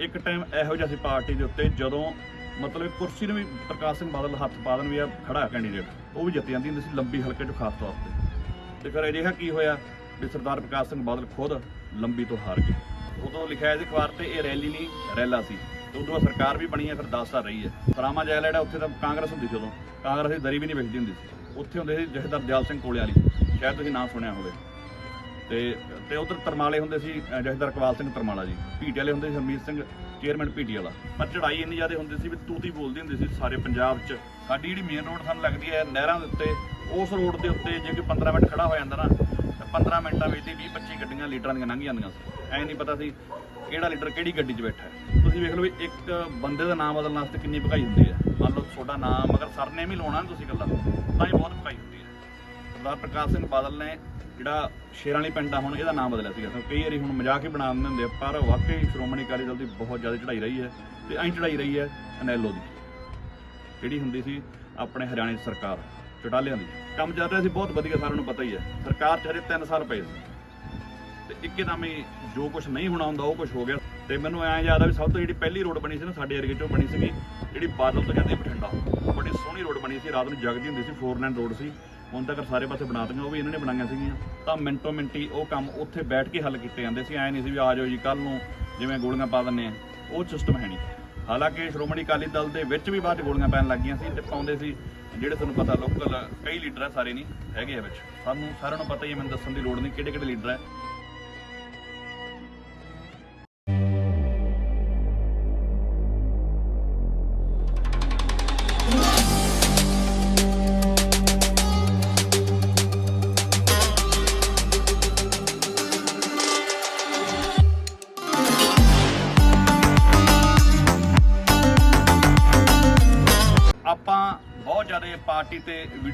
ਇੱਕ ਟਾਈਮ ਇਹੋ ਜਿਹਾ ਸੀ ਪਾਰਟੀ ਦੇ ਉੱਤੇ ਜਦੋਂ ਮਤਲਬ ਕੁਰਸੀ ਨੂੰ ਵੀ ਪ੍ਰਕਾਸ਼ ਸਿੰਘ ਬਾਦਲ ਹੱਥ ਪਾ ਦੇਣ ਵੀ ਆ ਖੜਾ ਕੈਂਡੀਡੇਟ ਉਹ ਵੀ ਜਿੱਤ ਜਾਂਦੀ ਹੁੰਦੀ ਸੀ ਲੰਬੀ ਹਲਕੇ 'ਚ ਖਾਸ ਤੌਰ ਤੇ। ਤੇ ਫਿਰ ਅਜਿਹਾ ਕੀ ਹੋਇਆ ਵੀ ਸਰਦਾਰ ਪ੍ਰਕਾਸ਼ ਸਿੰਘ ਬਾਦਲ ਖੁਦ ਲੰਬੀ ਤੋਂ ਹਾਰ ਗਏ। ਉਦੋਂ ਲਿਖਿਆ ਸੀ ਅਖਬਾਰ ਤੇ ਇਹ ਰੈਲੀ ਨਹੀਂ, ਰੈਲਾ ਸੀ। ਤੇ ਉਦੋਂ ਸਰਕਾਰ ਵੀ ਬਣੀ ਹੈ, ਫਿਰ 10 ਸਾਲ ਰਹੀ ਹੈ। ਸਰਾਮਾ ਜੈਲ ਜਿਹੜਾ, ਉੱਥੇ ਤਾਂ ਕਾਂਗਰਸ ਹੁੰਦੀ ਸੀ ਉਦੋਂ। ਕਾਂਗਰਸ ਦੀ ਦਰੀ ਵੀ ਨਹੀਂ ਵਿਕਦੀ ਹੁੰਦੀ ਸੀ। ਉੱਥੇ ਹੁੰਦੇ ਸੀ ਜਥੇਦਾਰ ਦਿਆਲ ਸਿੰਘ ਕੋਲੇ ਵਾਲੀ। ਸ਼ਾਇਦ ਤੁਸੀਂ ਨਾਮ ਸੁਣਿਆ ਹੋਵੇ। ਤੇ ਤੇ ਉਧਰ ਤਰਮਾਲੇ ਹੁੰਦੇ ਸੀ, ਅਹ ਜਥੇਦਾਰ ਕਵਾਲ ਸਿੰਘ ਤਰਮਾਲਾ ਜੀ, ਭੀਟੀ ਵਾਲੇ ਹੁੰਦੇ ਸੀ, ਹਰਮੀਤ ਸਿੰਘ, ਚੇਅਰਮੈਨ ਭੀਟੀ ਵਾਲਾ। ਪਰ ਚੜਾਈ ਇੰਨੀ ਜ਼ਿਆਦਾ ਹੁੰਦੀ ਸੀ ਵੀ ਤੂਤੀ ਬੋਲਦੀ ਹੁੰਦੀ ਸੀ ਸਾਰੇ ਪੰਜਾਬ 'ਚ। ਸਾਡੀ ਜਿਹੜੀ ਮੇਨ ਰੋਡ ਸਾਨੂੰ ਲੱਗਦੀ ਹੈ ਨਹਿਰਾਂ ਦੇ ਉੱਤੇ, ਉਸ ਰੋਡ ਦੇ ਉੱਤੇ ਜੇ ਕੋਈ 15 ਮਿੰਟ ਖੜਾ ਹੋ ਜਾਂਦਾ ਨਾ, ਤਾਂ 15 ਮਿੰਟਾਂ ਵਿੱਚ ਹੀ 20 25 ਗੱਡੀਆਂ ਲੀਡਰਾਂ ਦੀਆਂ ਲੰਘ ਜਾਂਦੀਆਂ ਸੀ। ਐ ਨਹੀਂ ਪਤਾ ਸੀ ਕਿਹੜਾ ਲੀਡਰ ਕਿਹੜੀ ਗੱਡੀ 'ਚ ਬੈਠਾ ਹੈ। ਤੁਸੀਂ ਵੇਖ ਲਓ ਵੀ ਇੱਕ ਬੰਦੇ ਦਾ ਨਾਮ ਬਦਲਣ ਵਾਸਤੇ ਕਿੰਨੀ ਭਕਾਈ ਹੁੰਦੀ ਹੈ। ਮੰਨ ਲਓ ਤੁਹਾਡਾ ਨਾਮ ਅਗਰ ਸਰਨੇਮ ਹੀ ਲਾਉਣਾ ਨਾ ਤੁਸੀਂ ਇਕੱਲਾ, ਤਾਂ ਇਹ ਬਹੁਤ ਭਕਾਈ ਹੁੰਦੀ ਹੈ। ਸਰਦਾਰ ਪ੍ਰਕਾਸ਼ ਸਿੰਘ ਬਾਦਲ ਨੇ ਜਿਹੜਾ ਸ਼ੇਰਾਂ ਵਾਲੀ ਪਿੰਡ ਆ ਹੁਣ ਇਹਦਾ ਨਾਮ ਬਦਲਿਆ ਸੀਗਾ। ਤਾਂ ਕਈ ਵਾਰੀ ਹੁਣ ਮਜ਼ਾਕ ਹੀ ਬਣਾ ਦਿੰਦੇ ਹੁੰਦੇ ਆ, ਪਰ ਵਾਕਈ ਸ਼੍ਰੋਮਣੀ ਅਕਾਲੀ ਦਲ ਦੀ ਬਹੁਤ ਜ਼ਿਆਦਾ ਚੜਾਈ ਰਹੀ ਹੈ ਤੇ ਐਂ ਚੜਾਈ ਰਹੀ ਹੈ ਅਨੈਲੋ ਦੀ ਜਿਹੜੀ ਹੁੰਦੀ ਸੀ ਆਪਣੇ ਹਰਿਆਣੇ ਸਰਕਾਰ ਚਟਾਲਿਆਂ ਦੀ। ਕੰਮ ਚੱਲ ਰਿਹਾ ਸੀ ਬਹੁਤ ਵਧੀਆ ਸਾਰਿਆਂ ਨੂੰ ਪਤਾ ਹੀ ਹੈ। ਸਰਕਾਰ ਚਾਰੇ ਹਰੇ 3 ਸਾਲ ਪਏ ਸੀ ਤੇ ਇੱਕਦਮ ਹੀ ਜੋ ਕੁਝ ਨਹੀਂ ਹੋਣਾ ਹੁੰਦਾ ਉਹ ਕੁਝ ਹੋ ਗਿਆ। ਤੇ ਮੈਨੂੰ ਐਂ ਯਾਦ ਆ ਵੀ ਸਭ ਤੋਂ ਜਿਹੜੀ ਪਹਿਲੀ ਰੋਡ ਬਣੀ ਸੀ ਨਾ ਸਾਡੇ ਏਰੀਏ 'ਚੋਂ ਬਣੀ ਸੀਗੀ ਜਿਹੜੀ ਬਾਦਲ ਤੋਂ ਜਾਂਦੀ ਬਠਿੰਡਾ ਬੜੀ ਸੋਹਣੀ ਰੋਡ ਬਣੀ ਸੀ ਰਾਤ ਨੂੰ ਜਗਦੀ ਹੁੰਦੀ ਸੀ 4 ਲਾਈਨ ਰੋਡ ਸੀ। ਹੁਣ ਤੱਕ ਸਾਰੇ ਪਾਸੇ ਬਣਾ ਦਿੱਤੀਆਂ, ਉਹ ਵੀ ਇਹਨਾਂ ਨੇ ਬਣਾਈਆਂ ਸੀਗੀਆਂ। ਤਾਂ ਮਿੰਟੋ ਮਿੰਟੀ ਉਹ ਕੰਮ ਉੱਥੇ ਬੈਠ ਕੇ ਹੱਲ ਕੀਤੇ ਜਾਂਦੇ ਸੀ। ਐਂ ਨਹੀਂ ਸੀ ਵੀ ਆ ਜਾਓ ਜੀ ਕੱਲ ਨੂੰ ਜਿਵੇਂ ਗੋਲੀਆਂ ਪਾ ਦਿੰਨੇ ਆ। ਉਹ ਸਿਸਟਮ ਹੈ ਨਹੀਂ। ਹਾਲਾਂਕਿ ਸ਼੍ਰੋਮਣੀ ਅਕਾਲੀ ਦਲ ਦੇ ਵਿੱਚ ਵੀ ਬਾਅਦ 'ਚ ਗੋਲੀਆਂ ਪੈਣ ਲੱਗੀਆਂ ਸੀ ਤੇ ਪਾਉਂਦੇ ਸੀ, ਜਿਹੜੇ ਤੁਹਾਨੂੰ ਪਤਾ ਲੋਕਲ ਕਈ ਲੀਡਰ ਆ, ਸਾਰੇ ਨਹੀਂ ਹੈਗੇ ਆ ਵਿੱਚ। ਸਾਨੂੰ ਸਾਰਿਆਂ ਨੂੰ ਪਤਾ ਹੀ ਹੈ ਮੈਨੂੰ ਦੱਸਣ ਦੀ ਲੋੜ ਨਹੀਂ ਕਿਹੜੇ ਕਿਹੜੇ ਲੀਡਰ ਹੈ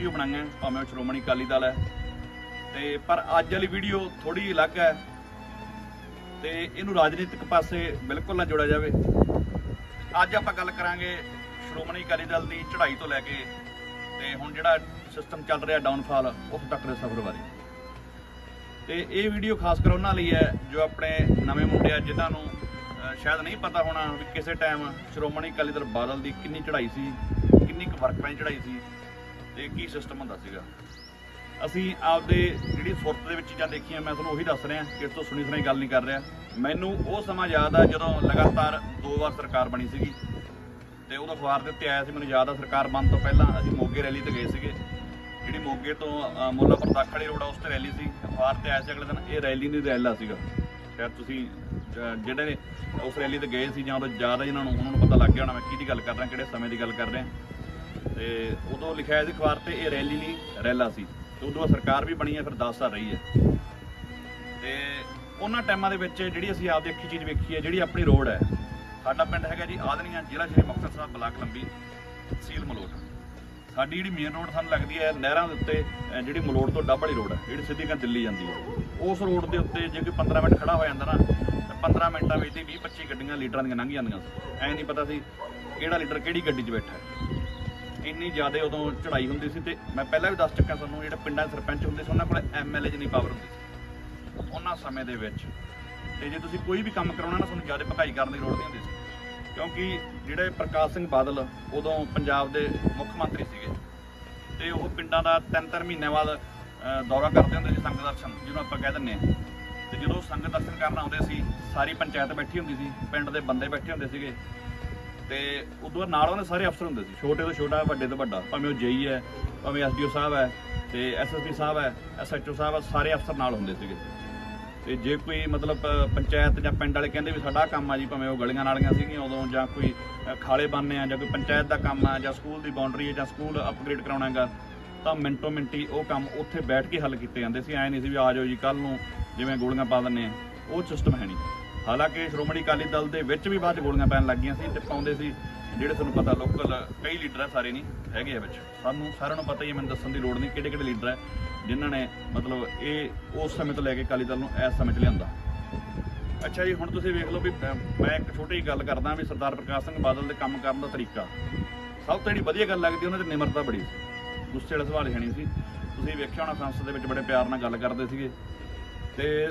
ਵੀਡੀਓ ਬਣਾਈਆਂ ਭਾਵੇਂ ਉਹ ਸ਼੍ਰੋਮਣੀ ਅਕਾਲੀ ਦਲ ਹੈ। ਤੇ ਪਰ ਅੱਜ ਵਾਲੀ ਵੀਡੀਓ ਥੋੜੀ ਅਲੱਗ ਹੈ। ਤੇ ਇਹਨੂੰ ਰਾਜਨੀਤਿਕ ਪਾਸੇ ਬਿਲਕੁਲ ਨਾ ਜੋੜਿਆ ਜਾਵੇ। ਅੱਜ ਆਪਾਂ ਗੱਲ ਕਰਾਂਗੇ ਸ਼੍ਰੋਮਣੀ ਅਕਾਲੀ ਦਲ ਦੀ ਚੜ੍ਹਾਈ ਤੋਂ ਲੈ ਕੇ, ਤੇ ਹੁਣ ਜਿਹੜਾ ਸਿਸਟਮ ਚੱਲ ਰਿਹਾ ਡਾਊਨਫਾਲ ਉਹ ਤੱਕ ਦੇ ਸਫ਼ਰ ਬਾਰੇ। ਤੇ ਇਹ ਵੀਡੀਓ ਖਾਸ ਕਰ ਉਹਨਾਂ ਲਈ ਹੈ, ਜੋ ਆਪਣੇ ਨਵੇਂ ਮੁੰਡੇ ਆ, ਜਿਨ੍ਹਾਂ ਨੂੰ ਸ਼ਾਇਦ ਨਹੀਂ ਪਤਾ ਹੋਣਾ ਵੀ ਕਿਸੇ ਟਾਈਮ ਸ਼੍ਰੋਮਣੀ ਅਕਾਲੀ ਦਲ ਬਾਦਲ ਦੀ ਕਿੰਨੀ ਚੜ੍ਹਾਈ ਸੀ, ਕਿੰਨੀ ਕੁ ਵਰਕਰਾਂ ਦੀ ਚੜ੍ਹਾਈ ਸੀ। ਤੇ ਕੀ ਸਿਸਟਮ ਹੁੰਦਾ ਸੀਗਾ? ਅਸੀਂ ਆਪਦੇ ਜਿਹੜੀ ਸੁਰਤ ਦੇ ਵਿੱਚ ਚੀਜ਼ਾਂ ਦੇਖੀਆਂ ਮੈਂ ਤੁਹਾਨੂੰ ਉਹੀ ਦੱਸ ਰਿਹਾ ਕਿਸ ਤੋਂ ਸੁਣੀ ਸੁਣਾਈ ਗੱਲ ਨਹੀਂ ਕਰ ਰਿਹਾ। ਮੈਨੂੰ ਉਹ ਸਮਾਂ ਯਾਦ ਆ ਜਦੋਂ ਲਗਾਤਾਰ ਦੋ ਵਾਰ ਸਰਕਾਰ ਬਣੀ ਸੀਗੀ। ਤੇ ਉਹਦਾ ਅਖਬਾਰ ਦੇ ਉੱਤੇ ਆਇਆ ਸੀ ਮੈਨੂੰ ਯਾਦ ਆ ਸਰਕਾਰ ਬਣਨ ਤੋਂ ਪਹਿਲਾਂ ਅਸੀਂ ਮੋਗੇ ਰੈਲੀ ਤੇ ਗਏ ਸੀਗੇ। ਜਿਹੜੀ ਮੋਗੇ ਤੋਂ ਅ, ਮੁੱਲਾਪੁਰ ਤੱਕ ਵਾਲੀ ਰੋਡ ਆ ਉਸ ਤੇ ਰੈਲੀ ਸੀ। ਅਖਬਾਰ ਤੇ ਆਇਆ ਸੀ ਅਗਲੇ ਦਿਨ ਇਹ ਰੈਲੀ ਨਹੀਂ ਰੈਲਾ ਸੀਗਾ। ਸ਼ਾਇਦ ਤੁਸੀਂ ਜਿਹੜੇ ਨੇ ਉਸ ਰੈਲੀ ਤੇ ਗਏ ਸੀ ਜਾਂ ਉਦੋਂ ਜ਼ਿਆਦਾ ਜਿਨ੍ਹਾਂ ਨੂੰ ਉਹਨਾਂ ਨੂੰ ਪਤਾ ਲੱਗ ਗਿਆ ਹੋਣਾ ਮੈਂ ਕਿਹਦੀ ਗੱਲ ਕਰ ਰਿਹਾ ਕਿਹੜੇ ਸਮੇਂ ਦੀ ਗੱਲ ਕਰ ਰਿਹਾ। ਤੇ ਉਦੋਂ ਲਿਖਿਆ ਸੀ ਅਖਬਾਰ ਤੇ ਇਹ ਰੈਲੀ ਨਹੀਂ, ਰੈਲਾ ਸੀ। ਤੇ ਉਦੋਂ ਬਾਅਦ ਸਰਕਾਰ ਵੀ ਬਣੀ ਹੈ, ਫਿਰ 10 ਸਾਲ ਰਹੀ ਹੈ। ਤੇ ਉਹਨਾਂ ਟਾਈਮਾਂ ਦੇ ਵਿੱਚ ਜਿਹੜੀ ਅਸੀਂ ਆਪਦੀ ਅੱਖੀ ਚੀਜ਼ ਵੇਖੀ ਹੈ, ਜਿਹੜੀ ਆਪਣੀ ਰੋਡ ਹੈ। ਸਾਡਾ ਪਿੰਡ ਹੈਗਾ ਜੀ ਆਦਨੀਆਂ, ਜ਼ਿਲ੍ਹਾ ਸ਼੍ਰੀ ਮੁਕਤਸਰ ਸਾਹਿਬ, ਬਲਾਕ ਲੰਬੀ ਤਹਿਸੀਲ ਮਲੋਟ। ਸਾਡੀ ਜਿਹੜੀ ਮੇਨ ਰੋਡ ਸਾਨੂੰ ਲੱਗਦੀ ਹੈ, ਨਹਿਰਾਂ ਦੇ ਉੱਤੇ ਜਿਹੜੀ ਮਲੋਟ ਤੋਂ ਡੱਬ ਵਾਲੀ ਰੋਡ ਹੈ, ਜਿਹੜੀ ਸਿੱਧੀ ਕਾਂ ਦਿੱਲੀ ਜਾਂਦੀ ਹੈ। ਉਸ ਰੋਡ ਦੇ ਉੱਤੇ ਜੇ ਕੋਈ 15 ਮਿੰਟ ਖੜਾ ਹੋ ਜਾਂਦਾ ਨਾ, ਤਾਂ 15 ਮਿੰਟਾਂ ਵਿੱਚ ਹੀ 20 25 ਗੱਡੀਆਂ ਲੀਡਰਾਂ ਦੀਆਂ ਲੰਘ ਜਾਂਦੀਆਂ ਸੀ। ਐ ਨਹੀਂ ਪਤਾ ਸੀ ਕਿਹੜਾ ਲੀਡਰ ਕਿਹੜੀ ਗੱਡੀ 'ਚ ਬੈਠਾ ਹੈ। ਇੰਨੀ ਜ਼ਿਆਦਾ ਉਦੋਂ ਚੜ੍ਹਾਈ ਹੁੰਦੀ ਸੀ ਤੇ ਮੈਂ ਪਹਿਲਾਂ ਵੀ ਦੱਸ ਚੁੱਕਾ ਤੁਹਾਨੂੰ, ਜਿਹੜੇ ਪਿੰਡਾਂ ਦੇ ਸਰਪੰਚ ਹੁੰਦੇ ਸੀ, ਉਹਨਾਂ ਕੋਲ ਐਮਐਲਏ ਜਿੰਨੀ ਪਾਵਰ ਹੁੰਦੀ ਸੀ। ਉਹਨਾਂ ਸਮੇਂ ਦੇ ਵਿੱਚ ਤੇ ਜੇ ਤੁਸੀਂ ਕੋਈ ਵੀ ਕੰਮ ਕਰਾਉਣਾ ਨਾ, ਤੁਹਾਨੂੰ ਜ਼ਿਆਦਾ ਭਕਾਈ ਕਰਨ ਦੀ ਲੋੜ ਨਹੀਂ ਹੁੰਦੀ ਸੀ। ਕਿਉਂਕਿ ਜਿਹੜੇ ਪ੍ਰਕਾਸ਼ ਸਿੰਘ ਬਾਦਲ ਉਦੋਂ ਪੰਜਾਬ ਦੇ ਮੁੱਖ ਮੰਤਰੀ ਸੀਗੇ ਤੇ ਉਹ ਪਿੰਡਾਂ ਦਾ ਤਿੰਨ ਤਿੰਨ ਮਹੀਨਿਆਂ ਬਾਅਦ ਦੌਰਾ ਕਰਦੇ ਹੁੰਦੇ ਸੀ ਸੰਗਤ ਦਰਸ਼ਨ, ਜਿਹਨੂੰ ਆਪਾਂ ਕਹਿ ਦਿੰਦੇ ਆ ਤੇ ਜਦੋਂ ਸੰਗਤ ਦਰਸ਼ਨ ਕਰਨ ਆਉਂਦੇ ਸੀ, ਸਾਰੀ ਪੰਚਾਇਤ ਬੈਠੀ ਹੁੰਦੀ ਸੀ, ਪਿੰਡ ਦੇ ਬੰਦੇ ਬੈਠੇ ਹੁੰਦੇ ਸੀਗੇ। ਤੇ ਉਦੋਂ ਬਾਅਦ ਨਾਲ ਉਹਨੇ ਸਾਰੇ ਅਫਸਰ ਹੁੰਦੇ ਸੀ। ਛੋਟੇ ਤੋਂ ਛੋਟਾ, ਵੱਡੇ ਤੋਂ ਵੱਡਾ। ਭਾਵੇਂ ਉਹ ਜੇਈ ਹੈ, ਭਾਵੇਂ ਐਸਡੀਓ ਸਾਹਿਬ ਹੈ ਤੇ ਐਸਐਸਪੀ ਸਾਹਿਬ ਹੈ, ਐਸਐਚਓ ਸਾਹਿਬ ਹੈ, ਸਾਰੇ ਅਫਸਰ ਨਾਲ ਹੁੰਦੇ ਸੀਗੇ। ਤੇ ਜੇ ਕੋਈ ਮਤਲਬ ਪੰਚਾਇਤ ਜਾਂ ਪਿੰਡ ਵਾਲੇ ਕਹਿੰਦੇ ਵੀ ਸਾਡਾ ਕੰਮ ਆ ਜੀ, ਭਾਵੇਂ ਉਹ ਗਲੀਆਂ ਨਾਲੀਆਂ ਸੀਗੀਆਂ ਉਦੋਂ ਜਾਂ ਕੋਈ ਖਾਲੇ ਬਣਨੇ ਆ ਜਾਂ ਕੋਈ ਪੰਚਾਇਤ ਦਾ ਕੰਮ ਆ ਜਾਂ ਸਕੂਲ ਦੀ ਬਾਉਂਡਰੀ ਹੈ ਜਾਂ ਸਕੂਲ ਅਪਗ੍ਰੇਡ ਕਰਾਉਣਾ ਹੈਗਾ ਤਾਂ ਮਿੰਟੋ ਮਿੰਟੀ ਉਹ ਕੰਮ ਉੱਥੇ ਬੈਠ ਕੇ ਹੱਲ ਕੀਤੇ ਜਾਂਦੇ ਸੀ। ਐ ਨਹੀਂ ਸੀ ਵੀ ਆ ਜਾਓ ਜੀ ਕੱਲ ਨੂੰ ਜਿਵੇਂ ਗੋਲੀਆਂ ਪਾ ਦਿੰਨੇ ਆ। ਉਹ ਸਿਸਟਮ ਹੈ ਨਹੀਂ। ਹਾਲਾਂਕਿ ਸ਼੍ਰੋਮਣੀ ਅਕਾਲੀ ਦਲ ਦੇ ਵਿੱਚ ਵੀ ਬਾਅਦ 'ਚ ਗੋਲੀਆਂ ਪੈਣ ਲੱਗੀਆਂ ਸੀ ਤੇ ਪਾਉਂਦੇ ਸੀ, ਜਿਹੜੇ ਤੁਹਾਨੂੰ ਪਤਾ ਲੋਕਲ ਕਈ ਲੀਡਰ ਆ, ਸਾਰੇ ਨਹੀਂ ਹੈਗੇ ਆ ਵਿੱਚ। ਸਾਨੂੰ ਸਾਰਿਆਂ ਨੂੰ ਪਤਾ ਹੀ ਹੈ ਮੈਨੂੰ ਦੱਸਣ ਦੀ ਲੋੜ ਨਹੀਂ ਕਿਹੜੇ ਕਿਹੜੇ ਲੀਡਰ ਹੈ ਜਿਨ੍ਹਾਂ ਨੇ ਮਤਲਬ ਇਹ ਉਸ ਸਮੇਂ ਤੋਂ ਲੈ ਕੇ ਅਕਾਲੀ ਦਲ ਨੂੰ ਇਸ ਸਮੇਂ 'ਚ ਲਿਆਂਦਾ। ਅੱਛਾ ਜੀ, ਹੁਣ ਤੁਸੀਂ ਵੇਖ ਲਓ ਵੀ ਮੈਂ ਇੱਕ ਛੋਟੀ ਜਿਹੀ ਗੱਲ ਕਰਦਾ ਵੀ ਸਰਦਾਰ ਪ੍ਰਕਾਸ਼ ਸਿੰਘ ਬਾਦਲ ਦੇ ਕੰਮ ਕਰਨ ਦਾ ਤਰੀਕਾ। ਸਭ ਤੋਂ ਜਿਹੜੀ ਵਧੀਆ ਗੱਲ ਲੱਗਦੀ, ਉਹਨਾਂ ਦੀ ਨਿਮਰਤਾ ਬੜੀ ਸੀ। ਗੁੱਸੇ ਵਾਲਾ ਸਵਾਲ ਹੈ ਨਹੀਂ ਸੀ। ਤੁਸੀਂ ਵੇਖਿਆ ਹੋਣਾ ਸੰਸਦ ਦੇ ਵਿੱਚ ਬੜੇ ਪਿਆਰ ਨਾਲ ਗੱਲ ਕਰਦੇ ਸੀਗੇ। ਤੇ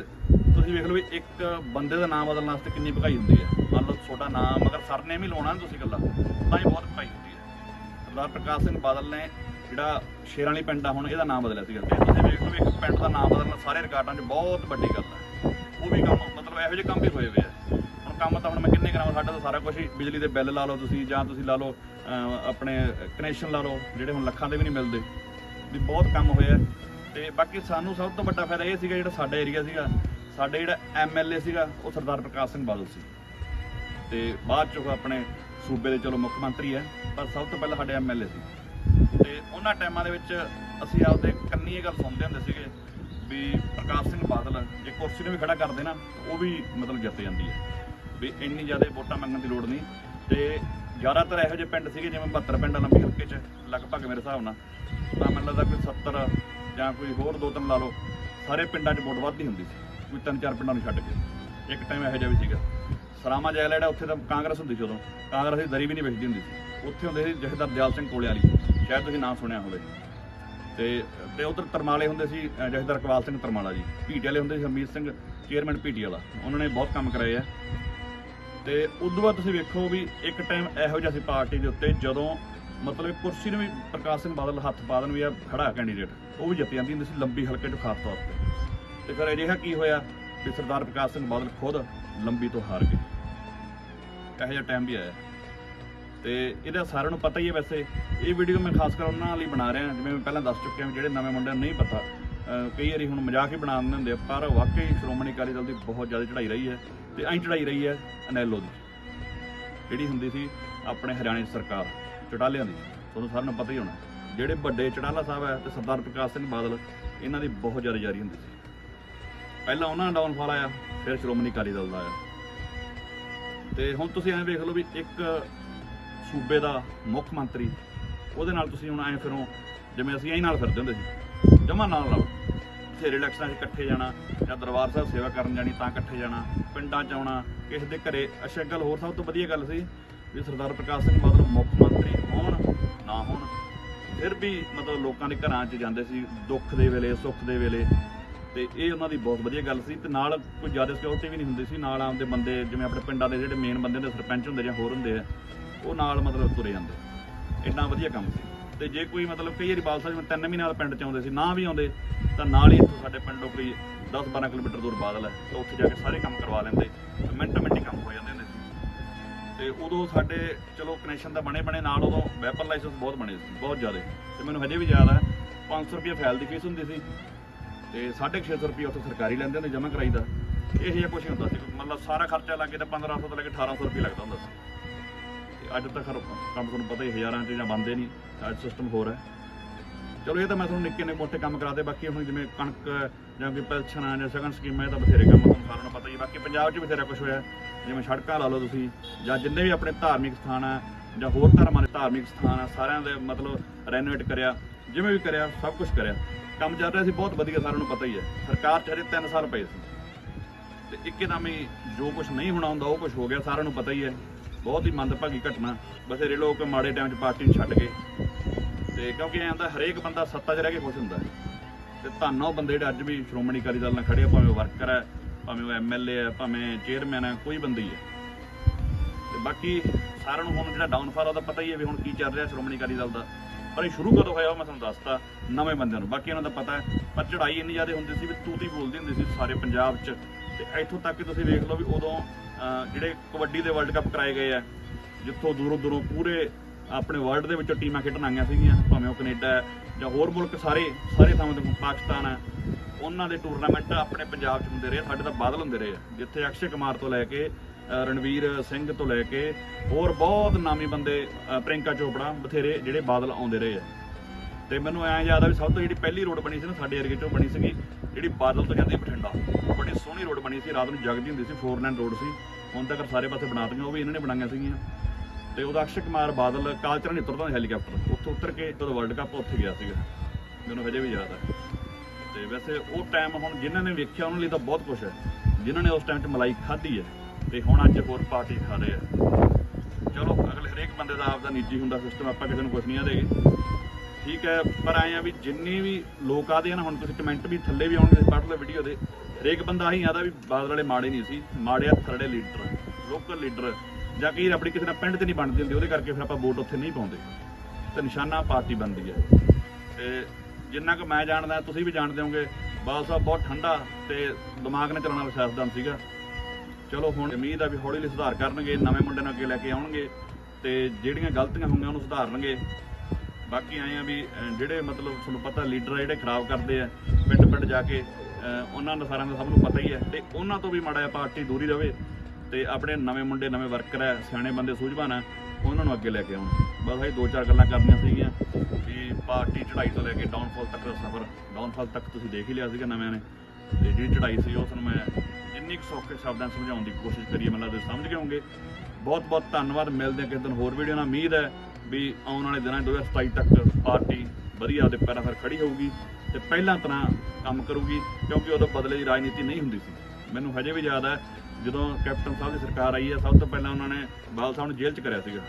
ਤੁਸੀਂ ਵੇਖ ਲਓ ਵੀ ਇੱਕ ਬੰਦੇ ਦਾ ਨਾਮ ਬਦਲਣ ਵਾਸਤੇ ਕਿੰਨੀ ਭਕਾਈ ਹੁੰਦੀ ਹੈ। ਮੰਨ ਲਓ ਤੁਹਾਡਾ ਨਾਮ ਅਗਰ ਸਰਨੇਮ ਹੀ ਲਾਉਣਾ ਨਾ ਤੁਸੀਂ ਇਕੱਲਾ, ਤਾਂ ਹੀ ਬਹੁਤ ਪਾਈ ਹੁੰਦੀ ਹੈ। ਸਰਦਾਰ ਪ੍ਰਕਾਸ਼ ਸਿੰਘ ਬਾਦਲ ਨੇ ਜਿਹੜਾ ਸ਼ੇਰਾਂ ਵਾਲੀ ਪਿੰਡ ਆ, ਹੁਣ ਇਹਦਾ ਨਾਮ ਬਦਲਿਆ ਸੀਗਾ। ਤੇ ਤੁਸੀਂ ਵੇਖ ਲਓ ਵੀ ਇੱਕ ਪਿੰਡ ਦਾ ਨਾਮ ਬਦਲਣਾ ਸਾਰੇ ਰਿਕਾਰਡਾਂ 'ਚ ਬਹੁਤ ਵੱਡੀ ਗੱਲ ਹੈ। ਉਹ ਵੀ ਕੰਮ, ਮਤਲਬ ਇਹੋ ਜਿਹੇ ਕੰਮ ਵੀ ਹੋਏ ਹੋਏ ਆ। ਹੁਣ ਕੰਮ ਤਾਂ ਹੁਣ ਮੈਂ ਕਿੰਨੇ ਕਰਾਵਾਂ ਸਾਡਾ ਤਾਂ ਸਾਰਾ ਕੁਝ ਹੀ ਬਿਜਲੀ ਦੇ ਬਿੱਲ ਲਾ ਲਓ ਤੁਸੀਂ, ਜਾਂ ਤੁਸੀਂ ਲਾ ਲਓ ਆਪਣੇ ਕਨੈਕਸ਼ਨ ਲਾ ਲਓ, ਜਿਹੜੇ ਹੁਣ ਲੱਖਾਂ ਦੇ ਵੀ ਨਹੀਂ ਮਿਲਦੇ। ਵੀ ਬਹੁਤ ਕੰਮ ਹੋਇਆ ਤੇ ਬਾਕੀ ਸਾਨੂੰ ਸਭ ਤੋਂ ਵੱਡਾ ਫਾਇਦਾ ਇਹ ਸੀਗਾ ਜਿਹੜਾ ਸਾਡਾ ਏਰੀਆ ਸੀਗਾ ਸਾਡੇ ਜਿਹੜਾ ਐਮਐਲਏ ਸੀਗਾ, ਉਹ ਸਰਦਾਰ ਪ੍ਰਕਾਸ਼ ਸਿੰਘ ਬਾਦਲ ਸੀ। ਤੇ ਬਾਅਦ ਚ ਉਹ ਆਪਣੇ ਸੂਬੇ ਦੇ ਚਲੋ ਮੁੱਖ ਮੰਤਰੀ ਹੈ, ਪਰ ਸਭ ਤੋਂ ਪਹਿਲਾਂ ਸਾਡੇ ਐਮਐਲਏ ਸੀ। ਤੇ ਉਹਨਾਂ ਟਾਈਮਾਂ ਦੇ ਵਿੱਚ ਅਸੀਂ ਆਪਦੇ ਕੰਨੀ ਇਹ ਗੱਲ ਸੁਣਦੇ ਹੁੰਦੇ ਸੀਗੇ ਵੀ ਪ੍ਰਕਾਸ਼ ਸਿੰਘ ਬਾਦਲ, ਜੇ ਕੁਰਸੀ ਨੂੰ ਵੀ ਖੜਾ ਕਰਦੇ ਨਾ ਉਹ ਵੀ ਮਤਲਬ ਜਿੱਤ ਜਾਂਦੀ ਹੈ। ਵੀ ਇੰਨੀ ਜ਼ਿਆਦਾ ਵੋਟਾਂ ਮੰਗਣ ਦੀ ਲੋੜ ਨਹੀਂ। ਤੇ ਜ਼ਿਆਦਾਤਰ ਇਹੋ ਜਿਹੇ ਪਿੰਡ ਸੀਗੇ, ਜਿਵੇਂ 72 ਪਿੰਡ ਆ ਲੰਬੀ ਹਲਕੇ 'ਚ, ਲਗਭਗ ਮੇਰੇ ਹਿਸਾਬ ਨਾਲ। ਤਾਂ ਮੈਨੂੰ ਲੱਗਦਾ ਕੋਈ 70 ਜਾਂ ਕੋਈ ਹੋਰ ਦੋ ਤਿੰਨ ਲਾ ਲਓ, ਸਾਰੇ ਪਿੰਡਾਂ 'ਚ ਵੋਟ ਵੱਧਦੀ ਹੁੰਦੀ ਸੀ। ਕੋਈ ਤਿੰਨ ਚਾਰ ਪਿੰਡਾਂ ਨੂੰ ਛੱਡ ਕੇ। ਇੱਕ ਟਾਈਮ ਇਹੋ ਜਿਹਾ ਵੀ ਸੀਗਾ। ਸਰਾਮਾ ਜੈਲ ਜਿਹੜਾ ਉੱਥੇ ਤਾਂ ਕਾਂਗਰਸ ਹੁੰਦੀ ਸੀ ਉਦੋਂ। ਕਾਂਗਰਸ ਦੀ ਦਰੀ ਵੀ ਨਹੀਂ ਵਿਕਦੀ ਹੁੰਦੀ ਸੀ। ਉੱਥੇ ਹੁੰਦੇ ਸੀ ਜਥੇਦਾਰ ਦਿਆਲ ਸਿੰਘ ਕੋਲੇ ਵਾਲੀ। ਸ਼ਾਇਦ ਤੁਸੀਂ ਨਾਮ ਸੁਣਿਆ ਹੋਵੇ। ਤੇ ਤੇ ਉਧਰ ਤਰਮਾਲੇ ਹੁੰਦੇ ਸੀ ਜਥੇਦਾਰ ਕਵਾਲ ਸਿੰਘ ਤਰਮਾਲਾ ਜੀ। ਭੀਟੀ ਵਾਲੇ ਹੁੰਦੇ ਸੀ, ਹਰਮੀਤ ਸਿੰਘ, ਚੇਅਰਮੈਨ ਭੀਟੀ ਵਾਲਾ। ਉਹਨਾਂ ਨੇ ਬਹੁਤ ਕੰਮ ਕਰਾਏ ਆ। ਤੇ ਉਦੋਂ ਬਾਅਦ ਤੁਸੀਂ ਵੇਖੋ ਵੀ ਇੱਕ ਟਾਈਮ ਇਹੋ ਜਿਹਾ ਸੀ ਪਾਰਟੀ ਦੇ ਉੱਤੇ, ਜਦੋਂ ਮਤਲਬ ਕੁਰਸੀ ਨੂੰ ਵੀ ਪ੍ਰਕਾਸ਼ ਸਿੰਘ ਬਾਦਲ ਹੱਥ ਪਾ ਦੇਣ ਵੀ ਆ ਖੜਾ ਕੈਂਡੀਡੇਟ ਉਹ ਵੀ ਜਿੱਤ ਜਾਂਦੀ ਹੁੰਦੀ ਸੀ ਲੰਬੀ ਹਲਕੇ 'ਚ ਖਾਸ ਤੌਰ ਤੇ। ਤੇ ਫਿਰ ਅਜਿਹਾ ਕੀ ਹੋਇਆ ਵੀ ਸਰਦਾਰ ਪ੍ਰਕਾਸ਼ ਸਿੰਘ ਬਾਦਲ ਖੁਦ ਲੰਬੀ ਤੋਂ ਹਾਰ ਗਏ। ਇਹੋ ਜਿਹਾ ਟਾਈਮ ਵੀ ਆਇਆ। ਤੇ ਇਹਦਾ ਸਾਰਿਆਂ ਨੂੰ ਪਤਾ ਹੀ ਹੈ ਵੈਸੇ ਇਹ ਵੀਡੀਓ ਮੈਂ ਖਾਸ ਕਰ ਉਹਨਾਂ ਲਈ ਬਣਾ ਰਿਹਾ ਜਿਵੇਂ ਮੈਂ ਪਹਿਲਾਂ ਦੱਸ ਚੁੱਕਿਆ ਵੀ ਜਿਹੜੇ ਨਵੇਂ ਮੁੰਡਿਆਂ ਨੂੰ ਨਹੀਂ ਪਤਾ ਕਈ ਵਾਰੀ ਹੁਣ ਮਜ਼ਾਕ ਹੀ ਬਣਾ ਦਿੰਦੇ ਹੁੰਦੇ ਆ, ਪਰ ਵਾਕਈ ਸ਼੍ਰੋਮਣੀ ਅਕਾਲੀ ਦਲ ਦੀ ਬਹੁਤ ਜ਼ਿਆਦਾ ਚੜ੍ਹਾਈ ਰਹੀ ਹੈ ਤੇ ਐਂ ਚੜ੍ਹਾਈ ਰਹੀ ਹੈ ਅਨੈਲੋ ਦੀ ਜਿਹੜੀ ਹੁੰਦੀ ਸੀ ਆਪਣੇ ਹਰਿਆਣੇ ਸਰਕਾਰ ਚਟਾਲਿਆਂ ਦੀ ਤੁਹਾਨੂੰ ਸਾਰਿਆਂ ਨੂੰ ਪਤਾ ਹੀ ਹੋਣਾ। ਜਿਹੜੇ ਵੱਡੇ ਚਟਾਲਾ ਸਾਹਿਬ ਹੈ ਤੇ ਸਰਦਾਰ ਪ੍ਰਕਾਸ਼ ਸਿੰਘ ਬਾਦਲ ਇਹਨਾਂ ਦੀ ਬਹੁਤ ਜ਼ਿਆਦਾ ਜਾਰੀ ਹੁੰਦੀ ਸੀ। ਪਹਿਲਾਂ ਉਹਨਾਂ ਦਾ ਡਾਊਨਫਾਲ ਆਇਆ, ਫਿਰ ਸ਼੍ਰੋਮਣੀ ਅਕਾਲੀ ਦਲ ਦਾ ਆਇਆ। ਤੇ ਹੁਣ ਤੁਸੀਂ ਐਂ ਵੇਖ ਲਓ ਵੀ ਇੱਕ ਸੂਬੇ ਦਾ ਮੁੱਖ ਮੰਤਰੀ, ਉਹਦੇ ਨਾਲ ਤੁਸੀਂ ਹੁਣ ਐਂ ਫਿਰੋ, ਜਿਵੇਂ ਅਸੀਂ ਐਂ ਨਾਲ ਫਿਰਦੇ ਹੁੰਦੇ ਸੀ। ਜਮਾ ਨਾਲ ਲਾਓ ਬਥੇਰੇ ਇਲੈਕਸ਼ਨਾਂ 'ਚ ਇਕੱਠੇ ਜਾਣਾ, ਜਾਂ ਦਰਬਾਰ ਸਾਹਿਬ ਸੇਵਾ ਕਰਨ ਜਾਣੀ ਤਾਂ ਇਕੱਠੇ ਜਾਣਾ, ਪਿੰਡਾਂ 'ਚ ਆਉਣਾ, ਕਿਸੇ ਦੇ ਘਰੇ ਅੱਛਾ ਇੱਕ ਗੱਲ ਹੋਰ ਸਭ ਤੋਂ ਵਧੀਆ ਗੱਲ ਸੀ ਵੀ ਸਰਦਾਰ ਪ੍ਰਕਾਸ਼ ਸਿੰਘ ਬਾਦਲ ਮੁੱਖ ਮੰਤਰੀ ਹੋਣ, ਨਾ ਹੋਣ। ਫਿਰ ਵੀ ਮਤਲਬ ਲੋਕਾਂ ਦੇ ਘਰਾਂ 'ਚ ਜਾਂਦੇ ਸੀ, ਦੁੱਖ ਦੇ ਵੇਲੇ, ਸੁੱਖ ਦੇ ਵੇਲੇ। ਤੇ ਇਹ ਉਹਨਾਂ ਦੀ ਬਹੁਤ ਵਧੀਆ ਗੱਲ ਸੀ ਤੇ ਨਾਲ ਕੋਈ ਜ਼ਿਆਦਾ ਸਿਕਿਉਰਿਟੀ ਵੀ ਨਹੀਂ ਹੁੰਦੀ ਸੀ, ਨਾਲ ਆਉਂਦੇ ਬੰਦੇ ਜਿਵੇਂ ਆਪਣੇ ਪਿੰਡਾਂ ਦੇ ਜਿਹੜੇ ਮੇਨ ਬੰਦੇ ਹੁੰਦੇ, ਸਰਪੰਚ ਹੁੰਦੇ ਜਾਂ ਹੋਰ ਹੁੰਦੇ ਆ, ਉਹ ਨਾਲ ਮਤਲਬ ਤੁਰੇ ਜਾਂਦੇ। ਇੰਨਾ ਵਧੀਆ ਕੰਮ ਸੀ। ਤੇ ਜੇ ਕੋਈ ਮਤਲਬ ਕਈ ਵਾਰੀ ਬਾਲਸਾ ਜਿਵੇਂ ਤਿੰਨ ਮਹੀਨੇ ਨਾਲ ਪਿੰਡ ਚ ਆਉਂਦੇ ਸੀ, ਨਾ ਵੀ ਆਉਂਦੇ, ਤਾਂ ਨਾਲ ਹੀ ਇੱਥੋਂ ਸਾਡੇ ਪਿੰਡੋਂ ਕੋਈ 10-12 ਕਿਲੋਮੀਟਰ ਦੂਰ ਬਾਦਲ ਹੈ ਤੇ ਉੱਥੇ ਜਾ ਕੇ ਸਾਰੇ ਕੰਮ ਕਰਵਾ ਲੈਂਦੇ ਮਿੰਟ ਮਿੰਟ ਮਿੰਟੀ ਕੰਮ ਹੋ ਜਾਂਦੇ ਹੁੰਦੇ ਸੀ। ਤੇ ਉਦੋਂ ਸਾਡੇ, ਚਲੋ ਕਨੈਕਸ਼ਨ ਤਾਂ ਬਣੇ ਬਣੇ, ਨਾਲ ਉਦੋਂ ਵੈਪਨ ਲਾਇਸੈਂਸ ਬਹੁਤ ਬਣੇ ਸੀ, ਬਹੁਤ ਜ਼ਿਆਦਾ। ਤੇ ਮੈਨੂੰ ਹਜੇ ਵੀ ਯਾਦ ਹੈ 500 ਰੁਪਏ ਫਾਈਲ ਦੀ ਫੀਸ ਹੁੰਦੀ ਸੀ ਤੇ 650 ਰੁਪਏ ਉੱਥੇ ਸਰਕਾਰੀ ਲੈਂਦੇ ਹੁੰਦੇ, ਜਮ੍ਹਾਂ ਕਰਾਈ ਦਾ ਇਹ ਜਿਹਾ ਕੁਝ ਹੁੰਦਾ ਸੀ। ਮਤਲਬ ਸਾਰਾ ਖਰਚਾ ਲੱਗੇ ਤਾਂ 1500 ਤੋਂ ਲੈ ਕੇ 1800 ਰੁਪਏ ਲੱਗਦਾ ਹੁੰਦਾ ਸੀ। ਤੇ ਅੱਜ ਤਾਂ ਖਰ ਕੰਮ ਤੁਹਾਨੂੰ ਪਤਾ ਹੀ ਹਜ਼ਾਰਾਂ ਚ ਜਾਂ ਬੰਦੇ ਨਹੀਂ। ਅੱਜ ਸਿਸਟਮ ਹੋਰ ਹੈ। ਚਲੋ, ਇਹ ਤਾਂ ਮੈਂ ਤੁਹਾਨੂੰ ਨਿੱਕੇ ਨੇ ਮੋਟੇ ਕੰਮ ਕਰਾਤੇ ਬਾਕੀ ਹੁਣ ਜਿਵੇਂ ਕਣਕ ਜਾਂ ਕੋਈ ਪੈਨਸ਼ਨ ਆ ਜਾਂ ਸਗਨ ਸਕੀਮਾਂ, ਇਹ ਤਾਂ ਬਥੇਰੇ ਕੰਮ ਤੁਹਾਨੂੰ ਸਾਰਿਆਂ ਨੂੰ ਪਤਾ ਹੀ ਬਾਕੀ ਪੰਜਾਬ 'ਚ ਬਥੇਰਾ ਕੁਝ ਹੋਇਆ। ਜਿਵੇਂ ਸੜਕਾਂ ਲਾ ਲਓ ਤੁਸੀਂ, ਜਾਂ ਜਿੰਨੇ ਵੀ ਆਪਣੇ ਧਾਰਮਿਕ ਸਥਾਨ ਆ, ਜਾਂ ਹੋਰ ਧਰਮਾਂ ਦੇ ਧਾਰਮਿਕ ਸਥਾਨ ਆ, ਸਾਰਿਆਂ ਦੇ ਮਤਲਬ ਰੈਨੋਵੇਟ ਕਰਿਆ, ਜਿਵੇਂ ਵੀ ਕਰਿਆ, ਸਭ ਕੁਝ ਕਰਿਆ। ਕੰਮ ਚੱਲ ਰਿਹਾ ਸੀ, ਬਹੁਤ ਵਧੀਆ, ਸਾਰਿਆਂ ਨੂੰ ਪਤਾ ਹੀ ਹੈ। ਸਰਕਾਰ 'ਚ ਹਜੇ 3 ਸਾਲ ਪਏ ਸੀ। ਤੇ ਇੱਕਦਮ ਹੀ ਜੋ ਕੁਝ ਨਹੀਂ ਹੋਣਾ ਹੁੰਦਾ, ਉਹ ਕੁਝ ਹੋ ਗਿਆ, ਸਾਰਿਆਂ ਨੂੰ ਪਤਾ ਹੀ ਹੈ। ਬਹੁਤ ਹੀ ਮੰਦਭਾਗੀ ਘਟਨਾ। ਬਥੇਰੇ ਲੋਕ ਮਾੜੇ ਟਾਈਮ 'ਚ ਪਾਰਟੀ ਨੂੰ ਛੱਡ ਗਏ ਤੇ ਕਿਉਂਕਿ ਐਂ ਹੁੰਦਾ, ਹਰੇਕ ਬੰਦਾ ਸੱਤਾ 'ਚ ਰਹਿ ਕੇ ਖੁਸ਼ ਹੁੰਦਾ ਹੈ। ਤੇ ਧੰਨ ਉਹ ਬੰਦੇ ਜਿਹੜੇ ਅੱਜ ਵੀ ਸ਼੍ਰੋਮਣੀ ਅਕਾਲੀ ਦਲ ਨਾਲ ਖੜੇ ਆ, ਭਾਵੇਂ ਉਹ ਵਰਕਰ ਹੈ ਭਾਵੇਂ ਉਹ ਐਮਐਲਏ ਹੈ ਭਾਵੇਂ ਚੇਅਰਮੈਨ ਹੈ ਕੋਈ ਬੰਦਾ ਹੀ ਹੈ। ਤੇ ਬਾਕੀ ਸਾਰਿਆਂ ਨੂੰ ਹੁਣ ਜਿਹੜਾ ਡਾਊਨਫਾਲ ਉਹਦਾ ਪਤਾ ਹੀ ਹੈ ਵੀ ਹੁਣ ਕੀ ਚੱਲ ਰਿਹਾ ਸ਼੍ਰੋਮਣੀ ਅਕਾਲੀ ਦਲ ਦਾ। ਪਰ ਇਹ ਸ਼ੁਰੂ ਕਦੋਂ ਹੋਇਆ ਉਹ ਮੈਂ ਤੁਹਾਨੂੰ ਦੱਸਤਾ ਨਵੇਂ ਬੰਦਿਆਂ ਨੂੰ। ਬਾਕੀ ਇਹਨਾਂ ਦਾ ਪਤਾ ਹੈ, ਪਰ ਚੜਾਈ ਇੰਨੀ ਜ਼ਿਆਦਾ ਹੁੰਦੀ ਸੀ ਵੀ ਤੂਤੀ ਬੋਲਦੀ ਹੁੰਦੀ ਸੀ ਸਾਰੇ ਪੰਜਾਬ 'ਚ। ਤੇ ਇੱਥੋਂ ਤੱਕ ਕਿ ਤੁਸੀਂ ਵੇਖ ਲਓ ਵੀ ਉਦੋਂ ਜਿਹੜੇ ਕਬੱਡੀ ਦੇ ਵਰਲਡ ਕੱਪ ਕਰਾਏ ਗਏ ਆ, ਜਿੱਥੋਂ ਦੂਰੋਂ ਦੂਰੋਂ ਪੂਰੇ ਆਪਣੇ ਵਰਲਡ ਦੇ ਵਿੱਚੋਂ ਟੀਮਾਂ ਖੇਡਣ ਆਈਆਂ ਸੀਗੀਆਂ, ਭਾਵੇਂ ਉਹ ਕੈਨੇਡਾ ਹੈ ਜਾਂ ਹੋਰ ਮੁਲਕ ਸਾਰੇ ਸਾਰੇ ਥਾਵਾਂ ਤੇ ਪਾਕਿਸਤਾਨ ਹੈ। ਉਹਨਾਂ ਦੇ ਟੂਰਨਾਮੈਂਟ ਆਪਣੇ ਪੰਜਾਬ 'ਚ ਹੁੰਦੇ ਰਹੇ, ਸਾਡੇ ਤਾਂ ਬਾਦਲ ਹੁੰਦੇ ਰਹੇ ਆ, ਜਿੱਥੇ ਅਕਸ਼ੇ ਕੁਮਾਰ ਤੋਂ ਲੈ ਕੇ ਰਣਵੀਰ ਸਿੰਘ ਤੋਂ ਲੈ ਕੇ ਹੋਰ ਬਹੁਤ ਨਾਮੀ ਬੰਦੇ ਅ, ਪ੍ਰਿੰਕਾ ਚੋਪੜਾ ਬਥੇਰੇ ਜਿਹੜੇ ਬਾਦਲ ਆਉਂਦੇ ਰਹੇ ਆ। ਤੇ ਮੈਨੂੰ ਐਂ ਯਾਦ ਆ ਵੀ ਸਭ ਤੋਂ ਜਿਹੜੀ ਪਹਿਲੀ ਰੋਡ ਬਣੀ ਸੀ ਨਾ ਸਾਡੇ ਏਰੀਏ 'ਚੋਂ ਬਣੀ ਸੀਗੀ ਜਿਹੜੀ ਬਾਦਲ ਤੋਂ ਜਾਂਦੀ ਬਠਿੰਡਾ। ਬੜੀ ਸੋਹਣੀ ਰੋਡ ਬਣੀ ਸੀ ਰਾਤ ਨੂੰ ਜਗਦੀ ਹੁੰਦੀ ਸੀ ਫੋਰ ਲਾਈਨ ਰੋਡ ਸੀ। ਹੁਣ ਤੱਕ ਸਾਰੇ ਪਾਸੇ ਬਣਾਤੀਆਂ ਉਹ ਵੀ ਇਹਨਾਂ ਨੇ ਬਣਾਈਆਂ ਸੀਗੀਆਂ। ਤੇ ਉਹਦਾ ਅਕਸ਼ੇ ਕੁਮਾਰ ਬਾਦਲ ਕਾਲਚਰਾਂ ਨੇ ਉਤਰਦਾ ਹੈਲੀਕਾਪਟਰ ਉੱਥੋਂ ਉਤਰ ਕੇ ਜਦੋਂ ਵਰਲਡ ਕੱਪ ਉੱਥੇ ਗਿਆ ਸੀਗਾ। ਮੈਨੂੰ ਹਜੇ ਵੀ ਯਾਦ ਹੈ ਤੇ ਵੈਸੇ ਉਹ ਟਾਈਮ ਹੁਣ ਜਿਨ੍ਹਾਂ ਨੇ ਵੇਖਿਆ ਉਹਨਾਂ ਲਈ ਤਾਂ ਬਹੁਤ ਕੁਝ ਹੈ। ਜਿਨ੍ਹਾਂ ਨੇ ਉਸ ਟਾਈਮ 'ਚ ਮਲਾਈ ਖਾਧੀ ਹੈ ਤੇ ਹੁਣ ਅੱਜ ਹੋਰ ਪਾਰਟੀ ਖਾ ਰਹੇ ਆ। ਚਲੋ, ਅਗਲੇ ਹਰੇਕ ਬੰਦੇ ਦਾ ਆਪਦਾ ਨਿੱਜੀ ਹੁੰਦਾ ਸਿਸਟਮ ਆਪਾਂ ਕਿਸੇ ਨੂੰ ਕੁਝ ਨਹੀਂ ਆਦੇਗੇ ਠੀਕ ਹੈ, ਪਰ ਆਏ ਆ ਵੀ ਜਿੰਨੇ ਵੀ ਲੋਕ ਆਦੇ ਆ ਨਾ, ਹੁਣ ਤੁਸੀਂ ਕਮੈਂਟ ਵੀ ਥੱਲੇ ਵੀ ਆਉਣਗੇ, ਪੜ੍ਹ ਲਓ ਵੀਡੀਓ ਦੇ। ਹਰੇਕ ਬੰਦਾ ਆਹੀ ਆਦਾ ਵੀ ਬਾਦਲ ਵਾਲੇ ਮਾੜੇ ਨਹੀਂ ਸੀ, ਮਾੜੇ ਆ ਥਰੜੇ ਲੀਡਰ ਲੋਕਲ ਲੀਡਰ ਜਾਂ ਕਈ ਆਪਣੀ ਕਿਸੇ ਨਾਲ ਪਿੰਡ 'ਚ ਨਹੀਂ ਬਣਦੀ ਹੁੰਦੀ, ਉਹਦੇ ਕਰਕੇ ਫਿਰ ਆਪਾਂ ਵੋਟ ਉੱਥੇ ਨਹੀਂ ਪਾਉਂਦੇ। ਤੇ ਨਿਸ਼ਾਨਾ ਪਾਰਟੀ ਬਣਦੀ ਹੈ ਤੇ ਜਿੰਨਾ ਕੁ ਮੈਂ ਜਾਣਦਾ, ਤੁਸੀਂ ਵੀ ਜਾਣਦੇ ਹੋਗੇ ਬਾਲ ਸਾਹਿਬ ਬਹੁਤ ਠੰਡਾ ਤੇ ਦਿਮਾਗ ਨਾਲ ਚਲਾਉਣਾ ਵਾਲਾ ਸਿਆਸਤਦਾਨ ਸੀਗਾ। ਚਲੋ ਹੁਣ ਉਮੀਦ ਆ ਵੀ ਹੌਲੀ ਹੌਲੀ ਸੁਧਾਰ ਕਰਨਗੇ, ਨਵੇਂ ਮੁੰਡੇ ਨੂੰ ਅੱਗੇ ਲੈ ਕੇ ਆਉਣਗੇ ਤੇ ਜਿਹੜੀਆਂ ਗਲਤੀਆਂ ਹੋਈਆਂ ਉਹਨੂੰ ਸੁਧਾਰਨਗੇ। ਬਾਕੀ ਆਏ ਆ ਵੀ ਜਿਹੜੇ ਮਤਲਬ ਤੁਹਾਨੂੰ ਪਤਾ ਲੀਡਰ ਆ ਜਿਹੜੇ ਖਰਾਬ ਕਰਦੇ ਆ, ਪਿੰਡ ਪਿੰਡ ਜਾ ਕੇ ਉਹਨਾਂ ਦਾ ਸਾਰਿਆਂ ਦਾ ਸਭ ਨੂੰ ਪਤਾ ਹੀ ਹੈ ਤੇ ਉਹਨਾਂ ਤੋਂ ਵੀ ਮਾੜਾ ਜਿਹਾ ਪਾਰਟੀ ਦੂਰੀ ਰਵੇ ਤੇ ਆਪਣੇ ਨਵੇਂ ਮੁੰਡੇ, ਨਵੇਂ ਵਰਕਰ ਆ, ਸਿਆਣੇ ਬੰਦੇ ਸੂਝਵਾਨ ਆ, ਉਹਨਾਂ ਨੂੰ ਅੱਗੇ ਲੈ ਕੇ ਆਉਣ। ਬਸ ਇਹ ਦੋ ਚਾਰ ਗੱਲਾਂ ਕਰਨੀਆਂ ਸੀਗੀਆਂ ਵੀ ਪਾਰਟੀ ਚੜ੍ਹਾਈ ਤੋਂ ਲੈ ਕੇ ਡਾਊਨਫਾਲ ਤੱਕ ਦਾ ਸਫ਼ਰ ਡਾਊਨਫਾਲ ਤੱਕ ਤੁਸੀਂ ਦੇਖ ਹੀ ਲਿਆ ਸੀਗਾ ਨਵਿਆਂ ਨੇ। ਤੇ ਜਿਹੜੀ ਚੜ੍ਹਾਈ ਸੀ ਉਸ ਨੂੰ ਮੈਂ ਜਿੰਨੀ ਕੁ ਸੌਖੇ ਸ਼ਬਦਾਂ ਸਮਝਾਉਣ ਦੀ ਕੋਸ਼ਿਸ਼ ਕਰੀਏ ਮੈਨੂੰ ਲੱਗਦਾ ਤੁਸੀਂ ਸਮਝ ਗਏ ਹੋਵੋਗੇ। ਬਹੁਤ ਬਹੁਤ ਧੰਨਵਾਦ, ਮਿਲਦੇ ਹਾਂ ਕਿਸੇ ਦਿਨ ਹੋਰ ਵੀਡੀਓ ਨਾਲ। ਉਮੀਦ ਹੈ ਵੀ ਆਉਣ ਵਾਲੇ ਦਿਨਾਂ 'ਚ 2027 ਤੱਕ ਪਾਰਟੀ ਵਧੀਆ ਉਹਦੇ ਪੈਰਾਂ 'ਤੇ ਖੜੀ ਹੋਊਗੀ ਤੇ ਪਹਿਲਾਂ ਤਰ੍ਹਾਂ ਕੰਮ ਕਰੂਗੀ, ਕਿਉਂਕਿ ਉਦੋਂ ਬਦਲੇ ਦੀ ਰਾਜਨੀਤੀ ਨਹੀਂ ਹੁੰਦੀ ਸੀ। ਮੈਨੂੰ ਹਜੇ ਵੀ ਯਾਦ ਹੈ, ਜਦੋਂ ਕੈਪਟਨ ਸਾਹਿਬ ਦੀ ਸਰਕਾਰ ਆਈ ਹੈ, ਸਭ ਤੋਂ ਪਹਿਲਾਂ ਉਹਨਾਂ ਨੇ ਬਾਲ ਸਾਹਿਬ ਨੂੰ ਜੇਲ੍ਹ 'ਚ ਕਰਿਆ ਸੀਗਾ।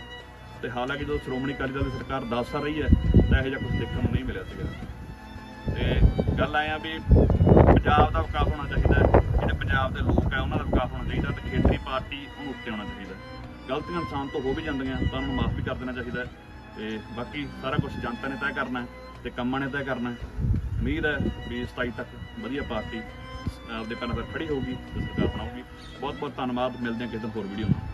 ਤੇ ਹਾਲਾਂਕਿ ਜਦੋਂ ਸ਼੍ਰੋਮਣੀ ਅਕਾਲੀ ਦਲ ਦੀ ਸਰਕਾਰ 10 ਸਾਲ ਰਹੀ ਹੈ, ਤਾਂ ਇਹੋ ਜਿਹਾ ਕੁਝ ਦੇਖਣ ਨੂੰ ਨਹੀਂ ਮਿਲਿਆ ਸੀਗਾ। ਤੇ ਗੱਲ ਆਇਆ ਵੀ ਪੰਜਾਬ ਦਾ ਵਿਕਾਸ ਹੋਣਾ ਚਾਹੀਦਾ ਹੈ, ਜਿਹੜੇ ਪੰਜਾਬ ਦੇ ਲੋਕ ਹੈ, ਉਹਨਾਂ ਦਾ ਵਿਕਾਸ ਹੋਣਾ ਚਾਹੀਦਾ ਤੇ ਖੇਤਰੀ ਪਾਰਟੀ ਉਹਨੂੰ ਉੱਤੇ ਆਉਣਾ ਚਾਹੀਦਾ ਗਲਤੀਆਂ ਇਨਸਾਨ ਤੋਂ ਹੋ ਵੀ ਜਾਂਦੀਆਂ, ਤਾਂ ਉਹਨਾਂ ਨੂੰ ਮਾਫ ਵੀ ਕਰ ਦੇਣਾ ਚਾਹੀਦਾ ਹੈ। ਤੇ ਬਾਕੀ ਸਾਰਾ ਕੁਝ ਜਨਤਾ ਨੇ ਤੈਅ ਕਰਨਾ ਹੈ ਤੇ ਕੰਮਾਂ ਨੇ ਤੈਅ ਕਰਨਾ ਉਮੀਦ ਹੈ ਵੀ 27 ਤੱਕ ਵਧੀਆ ਪਾਰਟੀ ਆਪਦੇ ਪੈਰਾਂ 'ਤੇ ਖੜੀ ਹੋਊਗੀ ਤੇ ਸਰਕਾਰ ਬਣਾਊਗੀ। ਬਹੁਤ ਬਹੁਤ ਧੰਨਵਾਦ, ਮਿਲਦੇ ਹਾਂ ਕਿਸੇ ਹੋਰ ਵੀਡੀਓ ਨਾਲ